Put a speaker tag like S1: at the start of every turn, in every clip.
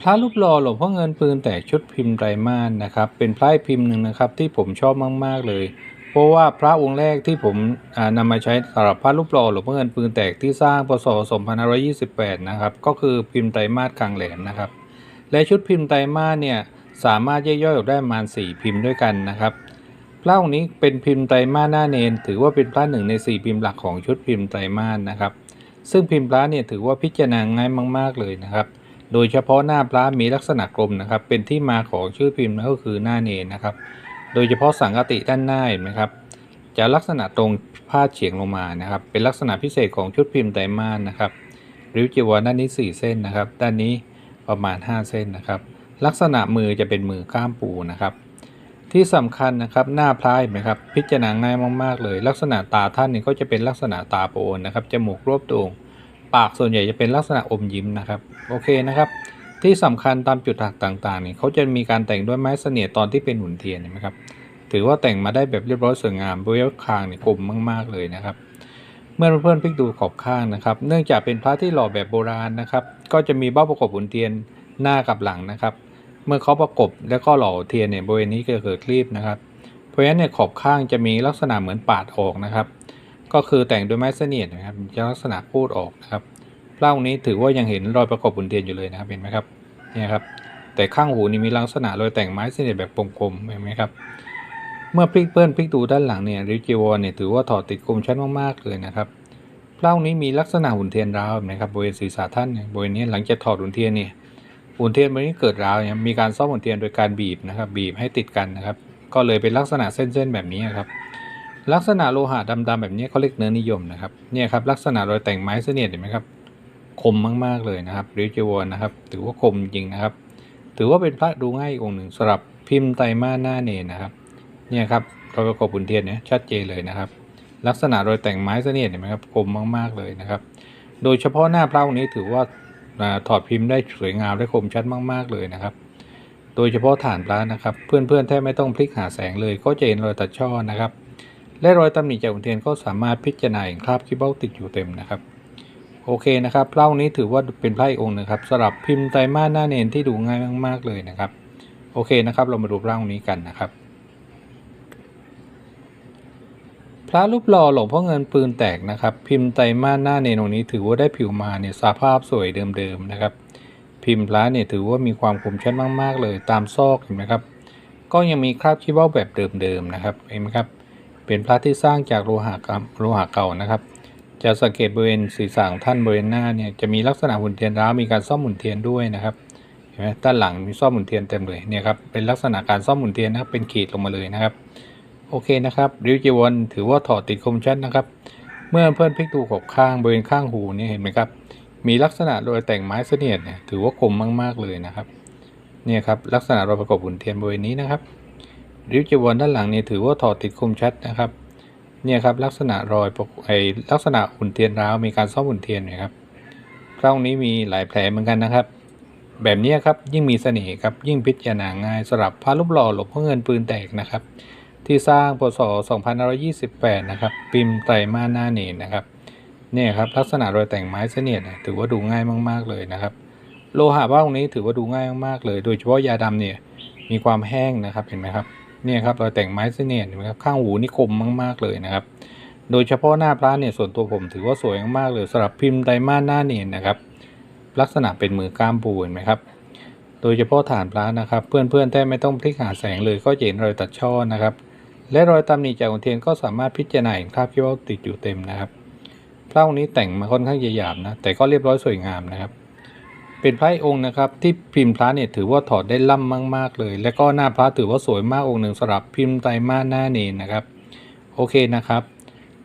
S1: พระรูปหล่อหลวงพ่อเงินปืนแตกชุดพิมพ์ไตรมาสนะครับ เป็นพระพิมพ์หนึ่งนะครับ ที่ผมชอบมากๆเลย เพราะว่าพระองค์แรกที่ผมอ่านำมาใช้สำหรับพระรูปหล่อหลวงพ่อเงินปืนแตกที่สร้างพศ2528 นะครับ ก็คือพิมพ์ไตรมาสกลางแหลมนะครับ และชุดพิมพ์ไตรมาสเนี่ยสามารถแยกย่อยออกได้ประมาณ 4 พิมพ์ด้วยกันนะครับพระองค์นี้เป็นพิมพ์ไตรมาสหน้าเนน ถือว่าเป็นพระหนึ่งใน 4 พิมพ์หลักของชุดพิมพ์ไตรมาสนะครับ ซึ่งพิมพ์พระเนี่ยถือว่าพิจารณาง่ายมาก ๆเลยนะครับ โดยเฉพาะหน้าพระมีลักษณะกลมนะครับ เป็นที่มาของชื่อพิมพ์ก็คือหน้าเนนนะครับ โดยเฉพาะสังกติด้านหน้าเห็นไหมครับ จะลักษณะตรงพาดเฉียงลงมานะครับ เป็นลักษณะพิเศษของชุดพิมพ์ไตรมาสนะครับ ริ้วจีวรด้านนี้ 4 เส้นนะครับ ด้านนี้ประมาณ 5 เส้นนะครับ ลักษณะมือจะเป็นมือก้ามปูนะครับ ที่สำคัญนะครับหน้าพระเห็นไหมครับ พิจารณาง่ายมากๆเลย ลักษณะตาท่านนี่ก็จะเป็นลักษณะตาโปนนะครับ จมูกรวบโด่ง ปากส่วนใหญ่จะเป็นลักษณะอมยิ้มนะครับ โอเคนะครับ ที่สำคัญตามจุดหักต่างๆนี่เขาจะมีการแต่งด้วยไม้เสนียตอนที่เป็นหุ่นเทียนเห็นไหมครับ ถือว่าแต่งมาได้แบบเรียบร้อยสวยงามบริเวณคางนี่คมมาก ๆเลยนะครับ เมื่อเพื่อนๆพลิกดูขอบข้างนะครับ เนื่องจากเป็นพระที่หล่อแบบโบราณนะครับ ก็จะมีเบ้าประกบหุ่นเทียนหน้ากับหลังนะครับ เมื่อเขาประกบแล้วก็หล่อเทียนเนี่ยบริเวณนี้จะเกิดคลีบนะครับ เพราะฉะนั้นเนี่ยขอบข้างจะมีลักษณะเหมือนปาดออกนะครับ ก็คือแต่งด้วยไม้เสนียดนะครับจะลักษณะพูดออกนะครับพระองนี้ถือว่ายังเห็นรอยประกบหุ่นเทียนอยู่เลยนะครับเห็นไหมครับเนี่ยครับแต่ข้างหูนี่มีลักษณะรอยแต่งไม้เสนียดแบบกลมๆเห็นไหมครับเมื่อพลิกเปิ้ลพลิกดูด้านหลังเนี่ยริวจีวรเนี่ยถือว่าถอดติดคมชัดมากๆเลยนะครับพระองค์นี้มีลักษณะหุ่นเทียนราวนะครับบริเวณศีรษะท่านบริเวณนี้หลังจากถอดหุ่นเทียนเนี่ยหุ่นเทียนบริเวณนี้เกิดราวเนี่ยมีการซ่อมหุ่นเทียนโดยการบีบนะครับบีบให้ติดกันนะครับก็เลยเป็นลักษณะเส้นๆแบบนี้ครับ ลักษณะโลหะดำๆแบบนี้เขาเรียกเนื้อนิยมนะครับเนี่ยครับลักษณะรอยแต่งไม้เสนียดเห็นไหมครับคมมากๆเลยนะครับริวจวรนะครับ ถือว่าคมจริงนะครับ ถือว่าเป็นพระดูง่ายองค์หนึ่งสำหรับพิมพ์ไตรมาสหน้าเนนนะครับ เนี่ยครับรอยประกบบุญเทียนเนี่ยชัดเจนเลยนะครับ ลักษณะรอยแต่งไม้เสนียดเห็นไหมครับคมมากๆเลยนะครับ โดยเฉพาะหน้าพระองค์นี้ถือว่าอ่าถอดพิมพ์ได้สวยงามและคมชัดมาก ๆเลยนะครับ โดยเฉพาะฐานพระนะครับ เพื่อนๆแทบไม่ต้องพลิกหาแสงเลยก็จะเห็นรอยตัดช่อนะครับ และรอยตำหนิจากหุ่นเทียนก็สามารถพิจารณาเห็นคราบขี้เบ้าติดอยู่เต็มนะครับ โอเคนะครับพระองค์นี้ถือว่าเป็นพระองค์หนะครับสำหรับพิมพ์ไตรมาสหน้าเนนที่ดูง่ายมากๆเลยนะครับ โอเคนะครับเรามาดูพระองค์นี้กันนะครับ พระรูปหล่อหลวงพ่อเงินปืนแตกนะครับ พิมพ์ไตรมาสหน้าเนนองค์นี้ ถือว่าได้ผิวมาเนี่ยสภาพสวยเดิมๆนะครับ พิมพ์พระเนี่ยถือว่ามีความคมชัดมากๆเลย ตามซอกเห็นไหมครับ ก็ยังมีคราบขี้เบ้าแบบเดิมๆนะครับเห็นไหมครับ เป็นพระที่สร้างจากโลหะกำโลหะเก่านะครับ จะสังเกตบริเวณศีรษะของท่านบริเวณหน้าเนี่ยจะมีลักษณะหุ่นเทียนร้าวมีการซ่อมหุ่นเทียนด้วยนะครับเห็นไหมด้านหลังมีซ่อมหุ่นเทียนเต็มเลยเนี่ยครับเป็นลักษณะการซ่อมหุ่นเทียนนะครับเป็นขีดลงมาเลยนะครับ โอเคนะครับริวจีวรถือว่าถอดติดคมชัดนะครับ เมื่อเพื่อนพลิกดูขบข้างบริเวณข้างหูนี่เห็นไหมครับมีลักษณะโดยแต่งไม้เสนียดเนี่ยถือว่าคมมากๆเลยนะครับเนี่ยครับลักษณะรอยประกบหุ่นเทียนบริเวณนี้นะครับ ริ้วจีวรด้านหลังเนี่ยถือว่าถอดติดคมชัดนะครับ เนี่ยครับลักษณะรอยปกไอลักษณะหุ่นเทียนร้าวมีการซ่อมหุ่นเทียนนะครับคราวนี้มีหลายแผลเหมือนกันนะครับ แบบนี้ครับยิ่งมีเสน่ห์ครับยิ่งพิจารณาง่ายสำหรับพระรูปหล่อหลวงพ่อเงินปืนแตกนะครับ ที่สร้างพศ 2528 นะครับพิมไตรมาหน้าเนนนะครับเนี่ยครับลักษณะรอยแต่งไม้เสนียดเนี่ยถือว่าดูง่ายมาก ๆเลยนะครับ โลหะบ้างนี้ถือว่าดูง่ายมากๆเลย โดยเฉพาะยาดำเนี่ยมีความแห้งนะครับเห็นไหมครับ เนี่ยครับรอยแต่งไม้เสนียดเห็นไหมครับข้างหูนี่คมมาก ๆ เลยนะครับ โดยเฉพาะหน้าพระเนี่ยส่วนตัวผมถือว่าสวยมากๆเลยสำหรับพิมพ์ไตรมาสหน้าเนียนนะครับ ลักษณะเป็นมือก้ามปูเห็นไหมครับ โดยเฉพาะฐานพระนะครับ เพื่อนๆแทบไม่ต้องพลิกหาแสงเลยก็เห็นรอยตัดช่อนะครับ และรอยตำหนิจากหุ่นเทียนก็สามารถพิจารณาเห็นคราบขี้เบ้าติดอยู่เต็มนะครับพระองค์นี้แต่งมาค่อนข้างหยาบๆนะแต่ก็เรียบร้อยสวยงามนะครับ เป็นพระองค์นะครับ ที่พิมพ์พระเนี่ยถือว่าถอดได้ล่ำมาก ๆ เลย และก็หน้าพระถือว่าสวยมากองค์หนึ่งสำหรับพิมพ์ไตรมาสหน้าเนนนะครับ โอเคนะครับ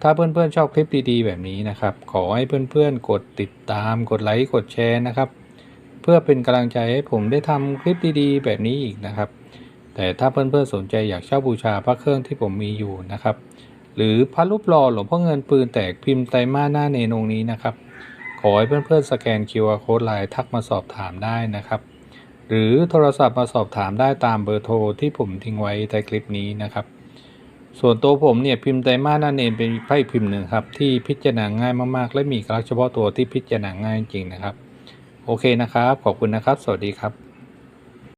S1: ถ้าเพื่อนๆชอบคลิปดีๆ แบบนี้นะครับ ขอให้เพื่อนๆ กดติดตาม กดไลค์กดแชร์นะครับ เพื่อเป็นกำลังใจให้ผมได้ทำคลิปดีๆ แบบนี้อีกนะครับ แต่ถ้าเพื่อนๆสนใจอยากเช่าบูชาพระเครื่องที่ผมมีอยู่นะครับ หรือพระรูปหล่อหลวงพ่อเงินปืนแตกพิมพ์ไตรมาสหน้าเนนองนี้นะครับ ขอให้เพื่อนๆสแกน QR Code ไลน์ทักมาสอบถามได้นะครับ หรือโทรศัพท์มาสอบถามได้ตามเบอร์โทรที่ผมทิ้งไว้ใต้คลิปนี้นะครับ ส่วนตัวผมเนี่ยพิมพ์ไตรมาสหน้าเองเป็นไพ่พิมพ์หนึ่งครับ ที่พิจารณาง่ายมากๆ และมีลักษณะเฉพาะตัวที่พิจารณาง่ายจริงนะครับ โอเคนะครับ ขอบคุณนะครับ สวัสดีครับ